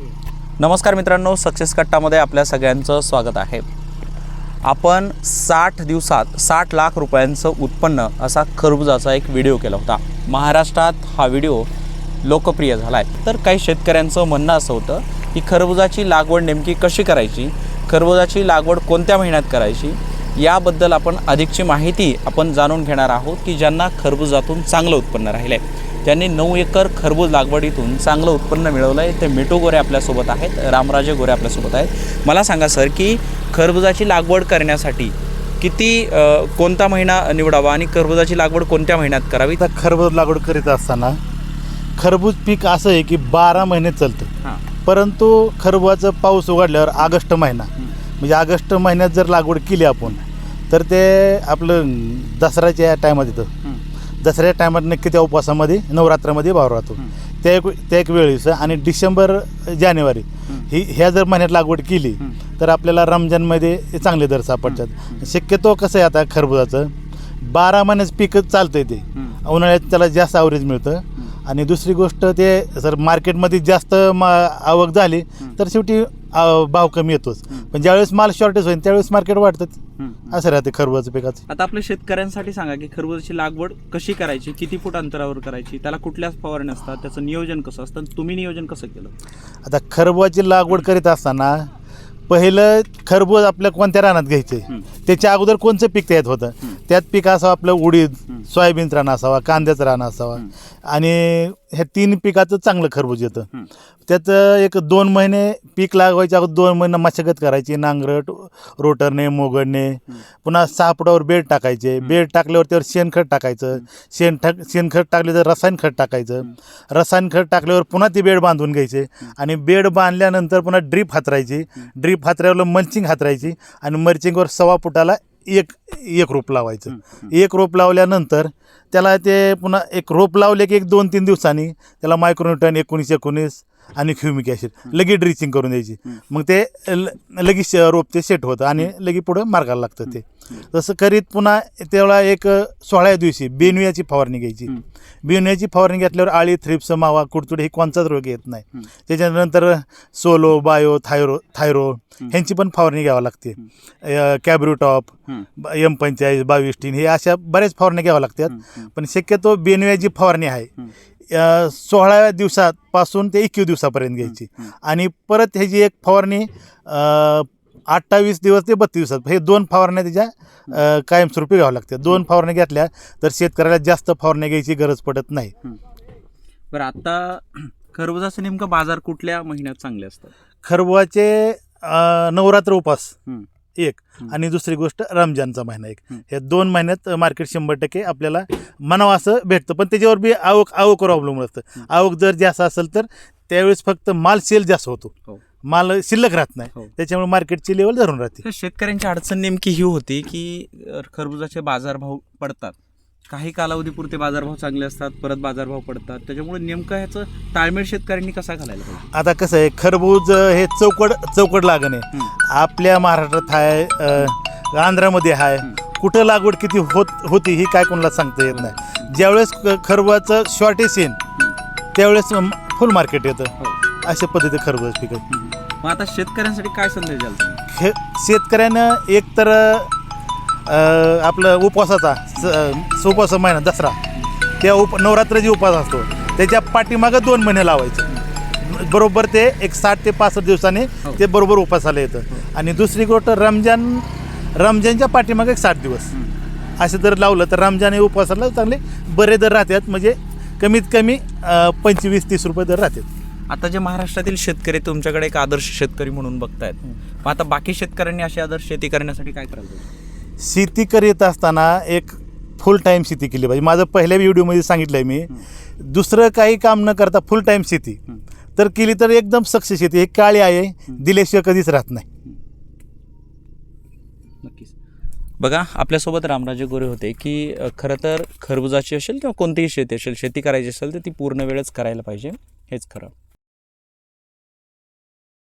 नमस्कार मित्रांनो सक्सेस कट्टामध्ये आपल्या सगळ्यांचं स्वागत आहे. आपण साठ दिवसात साठ लाख रुपयांचं उत्पन्न असा खरबुजाचा एक व्हिडिओ केला होता. महाराष्ट्रात हा व्हिडिओ लोकप्रिय झाला आहे तर काही शेतकऱ्यांचं म्हणणं असं होतं की खरबुजाची लागवड नेमकी कशी करायची? खरबुजाची लागवड कोणत्या महिन्यात करायची? याबद्दल आपण अधिकची माहिती आपण जाणून घेणार आहोत की ज्यांना खरबुजातून चांगलं उत्पन्न राहिलं आहे त्यांनी नऊ एकर खरबूज लागवडीतून चांगलं उत्पन्न मिळवलं आहे ते मिठू गोरे आपल्यासोबत आहेत रामराजे गोरे आपल्यासोबत आहेत. मला सांगा सर की खरबुजाची लागवड करण्यासाठी किती कोणता महिना निवडावा आणि खरबुजाची लागवड कोणत्या महिन्यात करावी? आता खरबूज लागवड करीत असताना खरबूज पीक असं आहे की बारा महिने चालतं. परंतु खरबूजाचं पाऊस उघडल्यावर ऑगस्ट महिना. म्हणजे ऑगस्ट महिन्यात जर लागवड केली आपण तर ते आपलं दसऱ्याच्या या टायमात येतं दसऱ्या टायमात नक्की त्या उपवासामध्ये नवरात्रामध्ये भाव राहतो. त्या एक त्या एक वेळेस आणि डिसेंबर जानेवारी ही ह्या जर महिन्यात लागवड केली तर आपल्याला रमजानमध्ये चांगले दर सापडतात. शक्यतो कसं आहे आता खरबुजाचं बारा महिन्याचं पीक चालतंय ते. उन्हाळ्यात त्याला जास्त ॲव्हरेज मिळतं. आणि दुसरी गोष्ट ते जर मार्केटमध्ये जास्त मा आवक झाली तर शेवटी भाव कमी येतोच. पण ज्यावेळेस माल शॉर्टेज होईल त्यावेळेस मार्केट वाढतात असं राहते खरबुजाचं पिकाचं. आता आपल्या शेतकऱ्यांसाठी सांगा की खरबुजाची लागवड कशी करायची किती फूट अंतरावर करायची त्याला कुठल्या फवारणी असतात त्याचं नियोजन कसं असतं आणि तुम्ही नियोजन कसं केलं? आता खरबुजाची लागवड करीत असताना पहिलं खरबूज आपल्या कोणत्या रानात घ्यायचे. त्याच्या अगोदर कोणचं पीक त्यात होतं? त्यात पीक असावं आपलं उडीद. सोयाबीनचं रान असावा कांद्याचं रान असावा. आणि ह्या तीन पिकाचं चांगलं खरबूज येतं. त्यात एक दोन महिने पीक लागवायच्या अगोदर दोन महिने मशागत करायची नांगरट रोटरने मोगडने पुन्हा सहा फुटावर बेड टाकायचे बेड टाकल्यावर त्यावर शेणखत टाकायचं. शेण टाक शेणखत टाकले तर रसायन खत टाकायचं. रसायन खत टाकल्यावर पुन्हा ती बेड बांधून घ्यायचे. आणि बेड बांधल्यानंतर पुन्हा ड्रीप हातरायची. ड्रीप हातऱ्यावर मल्चिंग हातरायची. आणि मल्चिंगवर सव्वा फुटाला एक एक रोप लावायचं. एक रोप लावल्यानंतर त्याला ते पुन्हा एक रोप लावले की एक दोन तीन दिवसांनी त्याला मायक्रोन्यूटन एकोणीस एकोणीस आणि ह्युमिक ॲसिड लगेच ड्रिचिंग करून द्यायची. मग ते ल- लगेच रोप ते सेट होतं आणि लगेच पुढं मार्गाला लागतं ते. तसं करीत पुन्हा तेवढा एक सोळाव्या दिवशी बेनुयाची फवारणी घ्यायची. बेनुयाची फवारणी घेतल्यावर आळी थ्रिप्स मावा कुडतुडे हे कोणताच रोग येत नाही. त्याच्यानंतर सोलो बायो थायरो थायरो ह्यांची पण फवारणी घ्यावी लागते. कॅब्रुटॉप एम पंचेचाळीस बावीस टीन हे अशा बऱ्याच फवारणी घ्याव्या लागतात. पण शक्यतो बेनुयाची फवारणी आहे. अ, सोळाव्या दिवसापासून ते एकवीस दिवसापर्यंत घ्यायची. आणि परत ह्याची एक फवारणी अठ्ठावीस दिवस ते बत्तीस दिवसात. हे दोन फवारण्या त्याच्या कायमस्वरूपी घ्याव्या लागतात दोन फवारण्या घेतल्या तर शेतकऱ्याला जास्त फवारण्या घ्यायची गरज पडत नाही. बरं आता खरबुजाचे नेमकं बाजार कुठल्या महिन्यात चांगले असतात? खरबुजाचे नवरात्र उपास. एक. आणि दुसरी गोष्ट रमजानचा महिना एक. हे दोन महिन्यात मार्केट शंभर टक्के आपल्याला म्हणावं असं भेटतं पण त्याच्यावर बी आवक आवकवर अवलंबून असतं. आवक जर जास्त असेल तर त्यावेळेस फक्त माल सेल जास्त होतो हो. माल शिल्लक राहत नाही हो. त्याच्यामुळे मार्केटची लेवल धरून राहते शेतकऱ्यांची अडचण नेमकी ही होती की खरबुजाचे बाजारभाव पडतात काही कालावधीपुरते बाजारभाव चांगले असतात परत बाजारभाव पडतात. त्याच्यामुळे नेमकं ह्याचं ताळमेळ शेतकऱ्यांनी कसा घालायला पाहिजे? आता कसं आहे खरबूज हे चौकड चौकड लागण आहे. आपल्या महाराष्ट्रात आहे आंध्रामध्ये आहे. कुठं लागवड किती होत होती ही काय कोणाला सांगता येत नाही. ज्यावेळेस खरबुजाचं शॉर्टेज येईल त्यावेळेस फुल मार्केट येतं. हो. अशा पद्धती खरबूज पिक. मग आता शेतकऱ्यांसाठी काय संदेश द्याल हे शेतकऱ्यानं एक तर अं, आपलं उपवासाचा स- उपवास महिना दसरा. त्या उप नवरात्राची उपवास असतो. त्याच्या पाठीमागं दोन महिने लावायचे. बरोबर ते एक साठ ते पासष्ट दिवसांनी हो. ते बरोबर उपासाला येतं. आणि दुसरी गोष्ट रमजान रमजानच्या पाठीमागे एक साठ दिवस. असे जर लावलं तर रमजान हे उपवासाला चांगले बरे दर राहतात. म्हणजे कमीत कमी अं, पंचवीस तीस रुपये दर राहतात. आता जे महाराष्ट्रातील शेतकरी तुमच्याकडे एक आदर्श शेतकरी म्हणून बघतायत. मग आता बाकी शेतकऱ्यांनी अशी आदर्श शेती करण्यासाठी काय करायला पाहिजे? शेती करीत असताना एक फुल टाईम शेती केली पाहिजे. माझं पहिल्या व्हिडिओमध्ये सांगितलं आहे मी. दुसरं काही काम न करता फुल टाईम शेती. तर केली तर एकदम सक्सेस शेती. हे काळी आहे. दिल्याशिवाय कधीच राहत नाही. नक्कीच. बघा आपल्यासोबत रामराजे गोरे होते की अ, खरं तर खरबुजाची असेल किंवा कोणतीही शेती असेल शेती करायची असेल तर ती पूर्ण वेळच करायला पाहिजे. हेच खरं.